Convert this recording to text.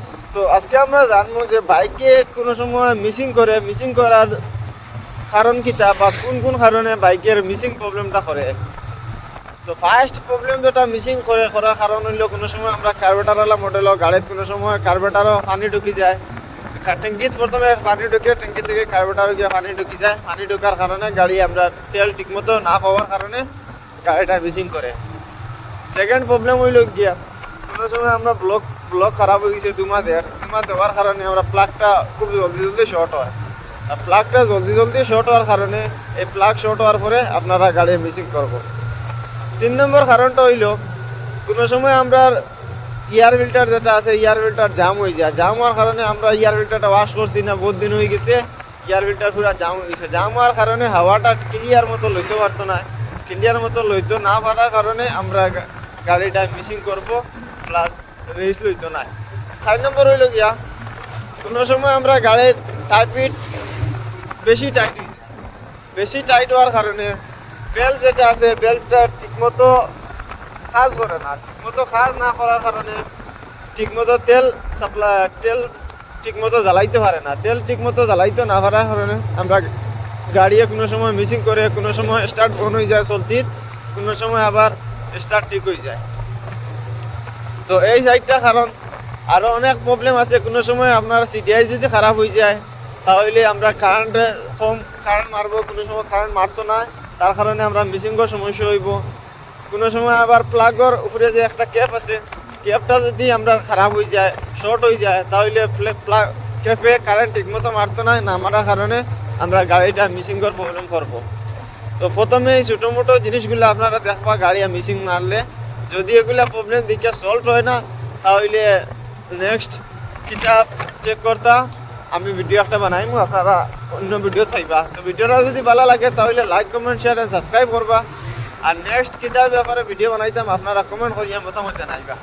Friends তো আজকে আমরা জানব যে বাইকে কোনো সময় মিসিং করে মিসিং করার কারণ কিতা বা কোন কোন কারণে বাইকের মিসিং প্রবলেমটা করে? তো ফার্স্ট প্রবলেম যেটা মিসিং করে, করার কারণ হইল কোনো সময় আমরা কার্বেটারওয়ালা মডেলও গাড়িতে কোনো সময় কার্বেটারও পানি ঢুকি যায়। ট্যাঙ্কিত প্রথমে পানি ঢুকে ট্যাঙ্কি থেকে কার্বেটারও গিয়ে পানি ঢুকি যায়। পানি ঢোকার কারণে গাড়ি আমরা তেল ঠিকমতো না পাওয়ার কারণে গাড়িটা মিসিং করে। সেকেন্ড প্রবলেম হইল গিয়া, কোনো সময় আমরা ব্লক ব্লক খারাপ হয়ে গেছে দুমা দেওয়ার দুমা দেওয়ার কারণে আমরা প্লাগটা খুব জলদি জলদি শর্ট হয়। আর প্লাগটা জলদি জলদি শর্ট হওয়ার কারণে এই প্লাগ শর্ট হওয়ার পরে আপনারা গাড়ি মিসিং করব। তিন নম্বর কারণটা হইল, কোনো সময় আমরা ইয়ার ফিল্টার যেটা আছে ইয়ার ফিল্টার জাম হয়ে যায়। জাম হওয়ার কারণে আমরা ইয়ার ফিল্টারটা ওয়াশ করছি না, বহুত দিন হয়ে গেছে ইয়ার ফিল্টার পুরো জাম হয়ে গেছে। জাম হওয়ার কারণে হাওয়াটা ক্লিয়ার মতো লইতে পারতো না। ক্লিয়ার মতো লইতে না পারার কারণে আমরা গাড়িটা মিসিং করব প্লাস রেস লইতো না চার নম্বর হইল গিয়া, কোনো সময় আমরা গাড়ির টাইপিট বেশি টাইট বেশি টাইট হওয়ার কারণে বেল্ট যেটা আছে বেল্টটা ঠিকমতো কাজ করে না। ঠিকমতো কাজ না করার কারণে ঠিকমতো তেল সাপ্লাই তেল ঠিকমতো জ্বালাইতে পারে না। তেল ঠিকমতো জ্বালাইতে না পারার কারণে আমরা গাড়িয়ে কোনো সময় মিসিং করে, কোনো সময় স্টার্ট বন্ধ হয়ে যায় চলতিত কোনো সময় আবার স্টার্ট ঠিক হয়ে যায়। তো এই সাইডটা কারণ আরও অনেক প্রবলেম আছে। কোনো সময় আপনার সিটিআই যদি খারাপ হয়ে যায়, তাহলে আমরা কারেন্ট কম কারেন্ট মারবো, কোনো সময় কারেন্ট মারতো না। তার কারণে আমরা মিসিংয়ের সমস্যা হইব। কোনো সময় আবার প্লাগর উপরে যে একটা ক্যাপ আছে ক্যাপটা যদি আমরা খারাপ হয়ে যায় শর্ট হয়ে যায়, তাহলে প্লাগ ক্যাপে কারেন্ট ঠিকমতো মারতো না না মারার কারণে আমরা গাড়িটা মিসিংয়ের প্রবলেম করব। তো প্রথমে এই ছোটো মোটো জিনিসগুলো আপনারা দেখবা, গাড়ি মিসিং মারলে। যদি এগুলা প্রবলেম দিকে সলভ হয় না, তাহলে নেক্সট কিতাব চেক করতা, আমি ভিডিও একটা বানাইমু, আপনারা অন্য ভিডিও থাকবা তো ভিডিওটা যদি ভালো লাগে, তাহলে লাইক কমেন্ট শেয়ার সাবস্ক্রাইব করবা। আর নেক্সট কিতাব ব্যাপারে ভিডিও বানাইতাম, আপনারা কমেন্ট করিয়া মতামত জানাইবা।